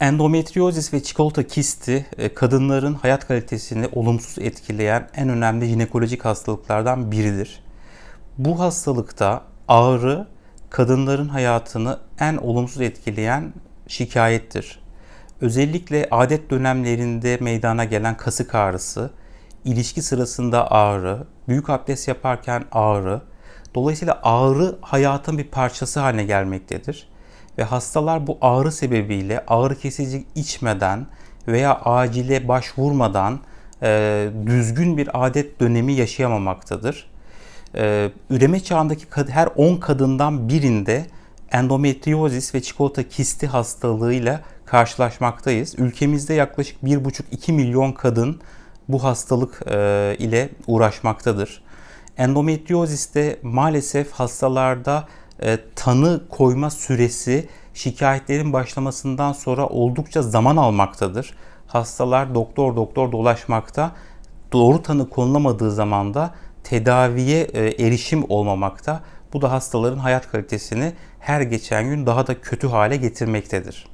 Endometriozis ve çikolata kisti e, kadınların hayat kalitesini olumsuz etkileyen en önemli jinekolojik hastalıklardan biridir. Bu hastalıkta ağrı kadınların hayatını en olumsuz etkileyen şikayettir. Özellikle adet dönemlerinde meydana gelen kasık ağrısı, ilişki sırasında ağrı, büyük abdest yaparken ağrı, dolayısıyla ağrı hayatın bir parçası haline gelmektedir ve hastalar bu ağrı sebebiyle ağrı kesici içmeden veya acile başvurmadan e, düzgün bir adet dönemi yaşayamamaktadır. E, üreme çağındaki her 10 kadından birinde endometriozis ve çikolata kisti hastalığıyla karşılaşmaktayız. Ülkemizde yaklaşık 1,5-2 milyon kadın bu hastalık e, ile uğraşmaktadır. Endometrioziste maalesef hastalarda e, tanı koyma süresi şikayetlerin başlamasından sonra oldukça zaman almaktadır. Hastalar doktor doktor dolaşmakta, doğru tanı konulamadığı zaman da tedaviye e, erişim olmamakta. Bu da hastaların hayat kalitesini her geçen gün daha da kötü hale getirmektedir.